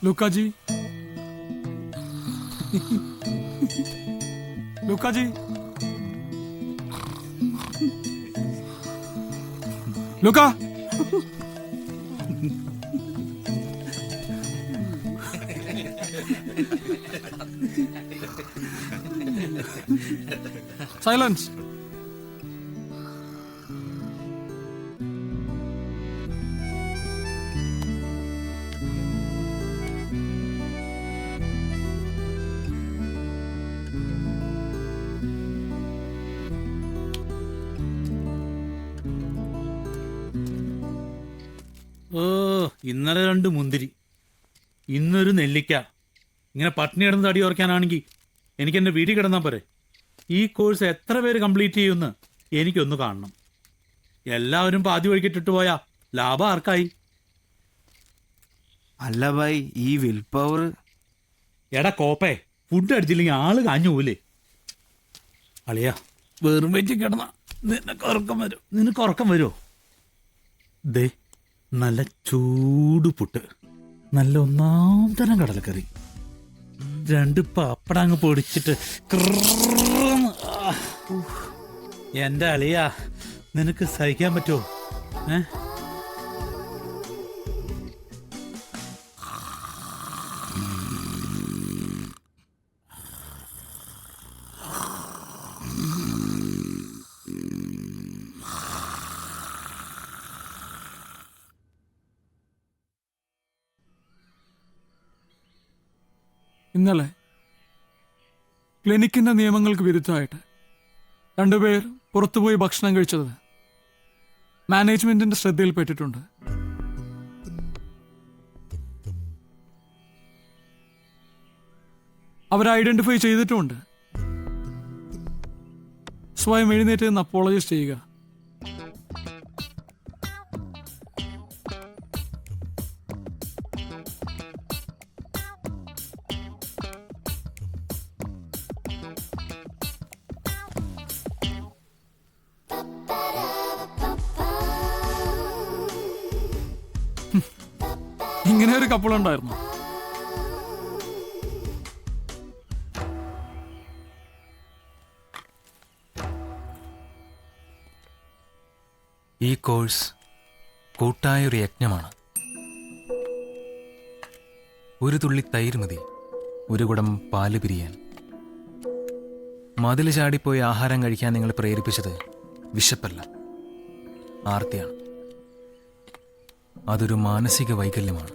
로까지? 로까지? 로까? Silence. ഓ ഇന്നലെ രണ്ട് മുന്തിരി. ഇന്നൊരു നെല്ലിക്ക. ഇങ്ങനെ പട്ടിണി കിടന്ന് തടി ഓർക്കാനാണെങ്കിൽ എനിക്ക് എന്റെ വീട്ടിൽ കിടന്നാൽ പോരെ. ഈ കോഴ്സ് എത്ര പേര് കംപ്ലീറ്റ് ചെയ്യുമെന്ന് എനിക്കൊന്ന് കാണണം. എല്ലാവരും പാതി വഴിക്കിട്ടിട്ട് പോയാ ലാഭം ആർക്കായി? അല്ല ഭായ് ഈ വിൽ പവർ. എടാ കോപ്പേ ഫുഡ് അടിച്ചില്ലെങ്കിൽ ആൾ കാഞ്ഞു പോലേ അളിയാ വെറും വെച്ച് കിടന്ന. നിനക്ക് ഉറക്കം വരും. നിനക്ക് ഉറക്കം വരുമോ ദേ നല്ല ചൂട് പുട്ട്. നല്ല ഒന്നാം തരം കടലക്കറി. രണ്ട് പപ്പടങ്ങ് പൊടിച്ചിട്ട് ക്രൃന്ന്. ആ, എന്റെ അളിയാ നിനക്ക് സഹിക്കാൻ പറ്റുമോ ഏ? ഇന്നലെ ക്ലിനിക്കിന്റെ നിയമങ്ങൾക്ക് വിരുദ്ധമായിട്ട് രണ്ടുപേർ പുറത്തുപോയി ഭക്ഷണം കഴിച്ചത് മാനേജ്മെന്റിന്റെ ശ്രദ്ധയിൽപ്പെട്ടിട്ടുണ്ട്. അവർ ഐഡന്റിഫൈ ചെയ്തിട്ടുമുണ്ട്. സ്വയം എഴുന്നേറ്റ് നിന്ന് ചെയ്യുക. ഇങ്ങനെ ഒരു കപ്പിൾ ഉണ്ടായിരുന്നു. ഈ കോഴ്സ് കൂട്ടായ ഒരു യജ്ഞമാണ്. ഒരു തുള്ളി തൈര് മതി ഒരു കുടം പാൽ പിരിയാൻ. മതിൽ ചാടിപ്പോയി ആഹാരം കഴിക്കാൻ നിങ്ങൾ പ്രേരിപ്പിച്ചത് വിശപ്പല്ല ആർത്തിയാണ്. അതൊരു മാനസിക വൈകല്യമാണ്.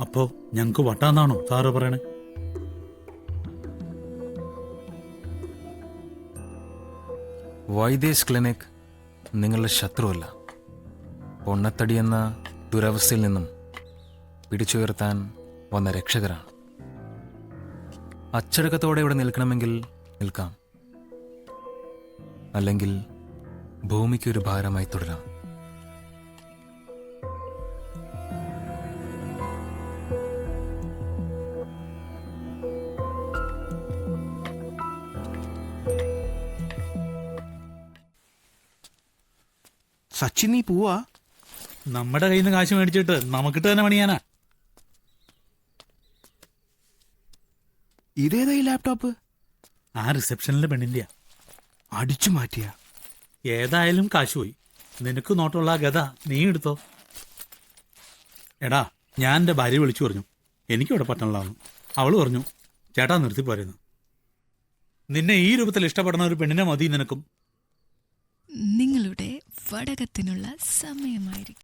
അപ്പോ ഞങ്ങക്ക് വട്ടാന്നാണോ സാറ് പറയണേ? വൈദേശ് ക്ലിനിക് നിങ്ങളുടെ ശത്രുവല്ല. പൊണ്ണത്തടി എന്ന ദുരവസ്ഥയിൽ നിന്നും പിടിച്ചുയർത്താൻ വന്ന രക്ഷകരാണ്. അച്ചടക്കത്തോടെ ഇവിടെ നിൽക്കണമെങ്കിൽ നിൽക്കാം. അല്ലെങ്കിൽ ഭൂമിക്കൊരു ഭാരമായി തുടരാം. സച്ചിൻ നീ പോവാ. നമ്മുടെ കയ്യിൽ നിന്ന് കാശ് മേടിച്ചിട്ട് നമുക്കിട്ട് തന്നെ പണിയാനാ. ഇതേതാ ഈ ലാപ്ടോപ്പ്? ആ റിസപ്ഷനിലെ പെണ്ണിന്റെയാ. അടിച്ചു മാറ്റിയ. ഏതായാലും കാശ് പോയി നിനക്ക് നോട്ടുള്ള ആ ഗത നീ എടുത്തോ. എടാ ഞാൻ എന്റെ ഭാര്യ വിളിച്ചു പറഞ്ഞു. എനിക്കിവിടെ പട്ടണലാവുന്നു അവൾ പറഞ്ഞു ചേട്ടാ നിർത്തി പോരുന്നു. നിന്നെ ഈ രൂപത്തിൽ ഇഷ്ടപ്പെടുന്ന ഒരു പെണ്ണിനെ മതി നിനക്കും. നിങ്ങളുടെ വടകത്തിനുള്ള സമയമായിരിക്കും.